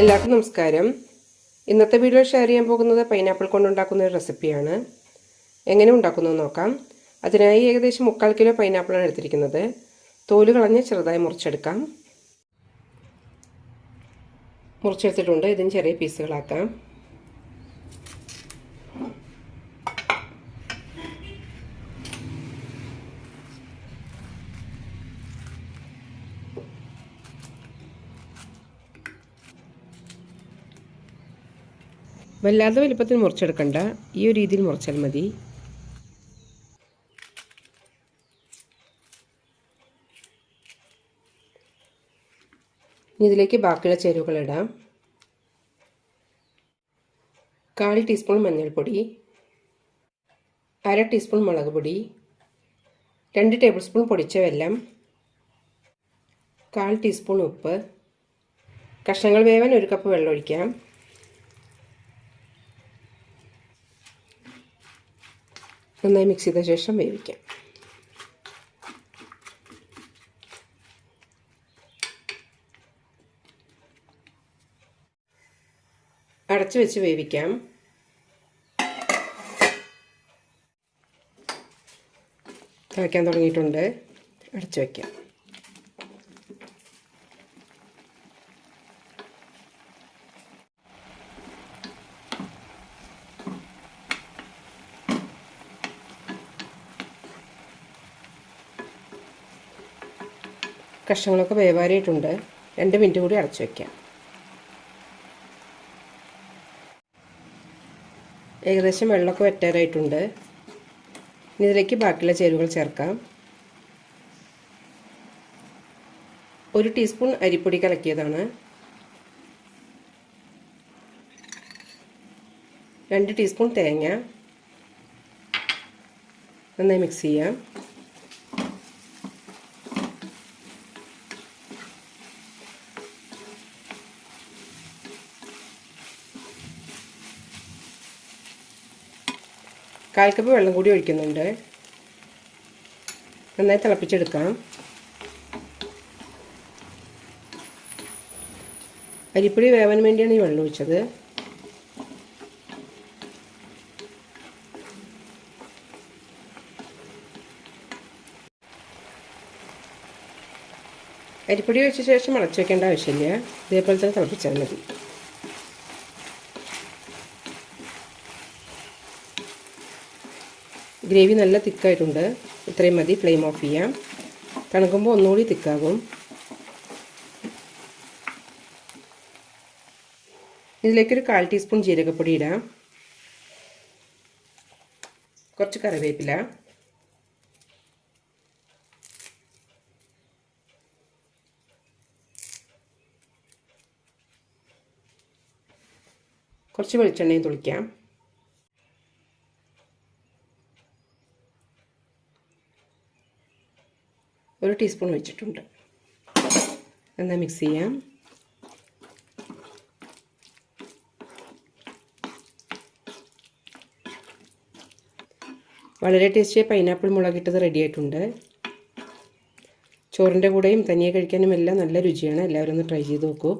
എല്ലാവർക്കും നമസ്കാരം. ഇന്നത്തെ വീഡിയോ ഷെയർ ചെയ്യാൻ പോകുന്നത് പൈനാപ്പിൾ കൊണ്ടുണ്ടാക്കുന്ന ഒരു റെസിപ്പിയാണ് എങ്ങനെ ഉണ്ടാക്കുന്നത് നോക്കാം. അതിനായി ഏകദേശം മുക്കാൽ കിലോ പൈനാപ്പിളാണ് എടുത്തിരിക്കുന്നത്. തോൽ കളഞ്ഞ് ചെറുതായി മുറിച്ചെടുക്കാം. മുറിച്ചെടുത്തിട്ടുണ്ട്. ഇതിന് ചെറിയ പീസുകളാക്കാം വല്ലാതെ വലുപ്പത്തിൽ മുറിച്ചെടുക്കണ്ട. ഈ ഒരു രീതിയിൽ മുറിച്ചാൽ മതി. ഇനി ഇതിലേക്ക് ബാക്കിയുള്ള ചേരുവകൾ ഇടാം. കാൽ ടീസ്പൂൺ മഞ്ഞൾപ്പൊടി അര ടീസ്പൂൺ മുളക് പൊടി രണ്ട് ടേബിൾ സ്പൂൺ പൊടിച്ച വെല്ലം കാൽ ടീസ്പൂൺ ഉപ്പ് കഷ്ണങ്ങൾ വേവാൻ ഒരു കപ്പ് വെള്ളം ഒഴിക്കാം. നന്നായി മിക്സ് ചെയ്ത ശേഷം വേവിക്കാം അടച്ചു വെച്ച് വേവിക്കാം തിളയ്ക്കാൻ തുടങ്ങിയിട്ടുണ്ട് അടച്ചു വയ്ക്കാം കഷ്ണങ്ങളൊക്കെ വേവാറിയിട്ടുണ്ട്. രണ്ട് മിനിറ്റ് കൂടി അടച്ചു വയ്ക്കാം ഏകദേശം വെള്ളമൊക്കെ വറ്റാറായിട്ടുണ്ട്. ഇനി ഇതിലേക്ക് ബാക്കിയുള്ള ചേരുവകൾ ചേർക്കാം. ഒരു ടീസ്പൂൺ അരിപ്പൊടി കലക്കിയതാണ്. രണ്ട് ടീസ്പൂൺ തേങ്ങ നന്നായി മിക്സ് ചെയ്യാം. കാൽ കപ്പ് വെള്ളം കൂടി ഒഴിക്കുന്നുണ്ട്. നന്നായി തിളപ്പിച്ചെടുക്കാം. അരിപ്പൊടി വേവാൻ വേണ്ടിയാണ് ഈ വെള്ളം ഒഴിച്ചത്. അരിപ്പൊടി ഒഴിച്ച ശേഷം അടച്ചു വെക്കേണ്ട ആവശ്യമില്ല. ഇതേപോലെ തന്നെ തിളപ്പിച്ചാൽ മതി. ഗ്രേവി നല്ല തിക്കായിട്ടുണ്ട്. ഇത്രയും മതി ഫ്ലെയിം ഓഫ് ചെയ്യാം. തണുക്കുമ്പോൾ ഒന്നുകൂടി തിക്കാകും. ഇതിലേക്കൊരു കാൽ ടീസ്പൂൺ ജീരകപ്പൊടി ഇടാം. കുറച്ച് കറിവേപ്പില. കുറച്ച് വെളിച്ചെണ്ണയും തുളിക്കാം. ഒരു ടീസ്പൂൺ വെച്ചിട്ടുണ്ട്. എന്നാൽ മിക്സ് ചെയ്യാം. വളരെ ടേസ്റ്റിയായ പൈനാപ്പിൾ മുളകിട്ടത് റെഡി ആയിട്ടുണ്ട്. ചോറിന്റെ കൂടെയും തനിയെ കഴിക്കാനും എല്ലാം നല്ല രുചിയാണ്. എല്ലാവരും ഒന്ന് ട്രൈ ചെയ്ത് നോക്കൂ.